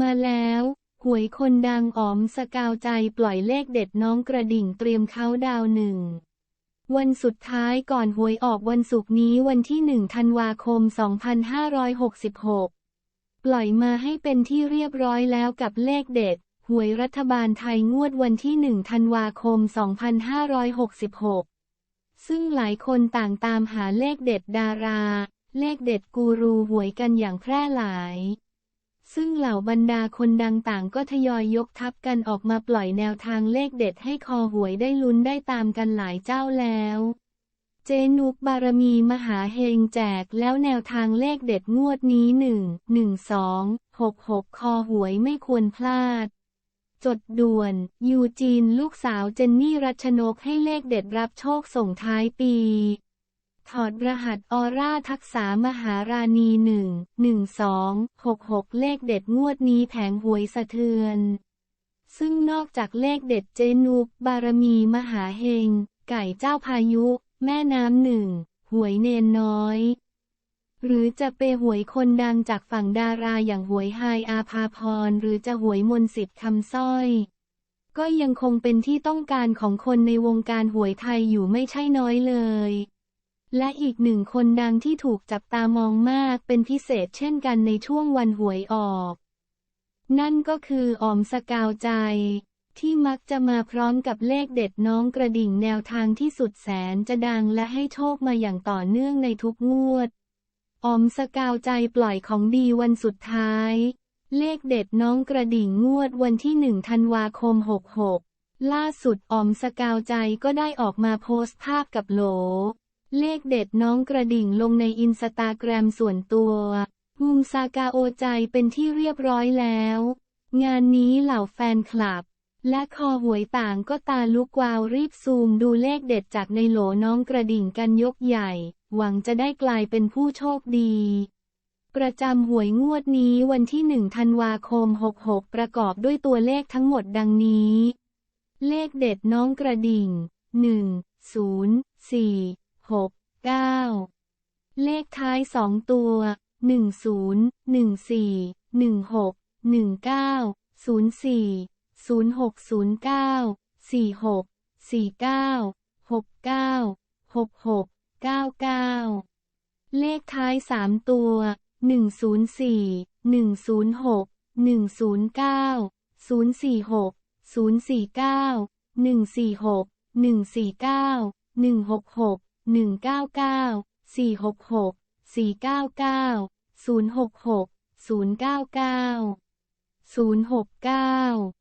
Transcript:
มาแล้วหวยคนดังอ๋อมสกาวใจปล่อยเลขเด็ดน้องกระดิ่งเตรียมเขาดาวหนึ่ง วันสุดท้ายก่อนหวยออกวันศุกร์นี้วันที่1ธันวาคม 2566 ปล่อยมาให้เป็นที่เรียบร้อยแล้วกับเลขเด็ด หวยรัฐบาลไทยงวดวันที่1ธันวาคม 2566 ซึ่งหลายคนต่างตามหาเลขเด็ดดารา เลขเด็ดกูรูหวยกันอย่างแพร่หลาย ซึ่งเหล่าบรรดาคนดังต่างก็ทยอยยกทัพกันออกมาปล่อยแนวทางเลขเด็ดให้คอหวยได้ลุ้นได้ตามกันหลายเจ้าแล้ว เจนุกบารมีมหาเฮงแจกแล้วแนวทางเลขเด็ดงวดนี้1 1 2 6 6คอหวยไม่ควรพลาด จดด่วน ยูจีนลูกสาวเจนนี่รัชนกให้เลขเด็ดรับโชคส่งท้ายปี ถอดรหัสออร่าทักษามหาราณีหนึ่งหนึ่งสองหกหกเลขเด็ดงวดนี้แผงหวยสะเทือน ซึ่งนอกจากเลขเด็ดเจนุกบารมีมหาเฮง ไก่เจ้าพายุ แม่น้ำหนึ่งหวยเนนน้อย หรือจะเปหวยคนดังจากฝั่งดาราอย่างหวยไฮอาภาพรหรือจะหวยมนต์สิทธิ์คำสร้อย ก็ยังคงเป็นที่ต้องการของคนในวงการหวยไทยอยู่ไม่ใช่น้อยเลย และอีกหนึ่งคนดังที่ถูกจับตามองมากเป็นพิเศษเช่นกันในช่วงวันหวยออก นั่นก็คือออมสกาวใจ ที่มักจะมาพร้อมกับเลขเด็ดน้องกระดิ่งแนวทางที่สุดแสนจะดังและให้โชคมาอย่างต่อเนื่องในทุกงวด ออมสกาวใจปล่อยของดีวันสุดท้าย เลขเด็ดน้องกระดิ่งงวดวันที่1ธันวาคม 66 ล่าสุดออมสกาวใจก็ได้ออกมาโพสต์ภาพกับโหล เลขเด็ดน้องกระดิ่งลงในอินสตาแกรมส่วนตัวมุมซากาโอใจเป็นที่เรียบร้อยแล้ว งานนี้เหล่าแฟนคลับ และคอหวยต่างก็ตาลุกวาวรีบซูมดูเลขเด็ดจากในโหลน้องกระดิ่งกันยกใหญ่ หวังจะได้กลายเป็นผู้โชคดี ประจำหวยงวดนี้วันที่ 1 ธันวาคม 66 ประกอบด้วยตัวเลขทั้งหมดดังนี้ เลขเด็ดน้องกระดิ่ง 1 0 4 6 9เลขท้าย2ตัว10 14 16 19 04 0609 46 49 69 66 99เลขท้าย3ตัว104 106 109 046 049 146 149 166 199 466 499 066 099 069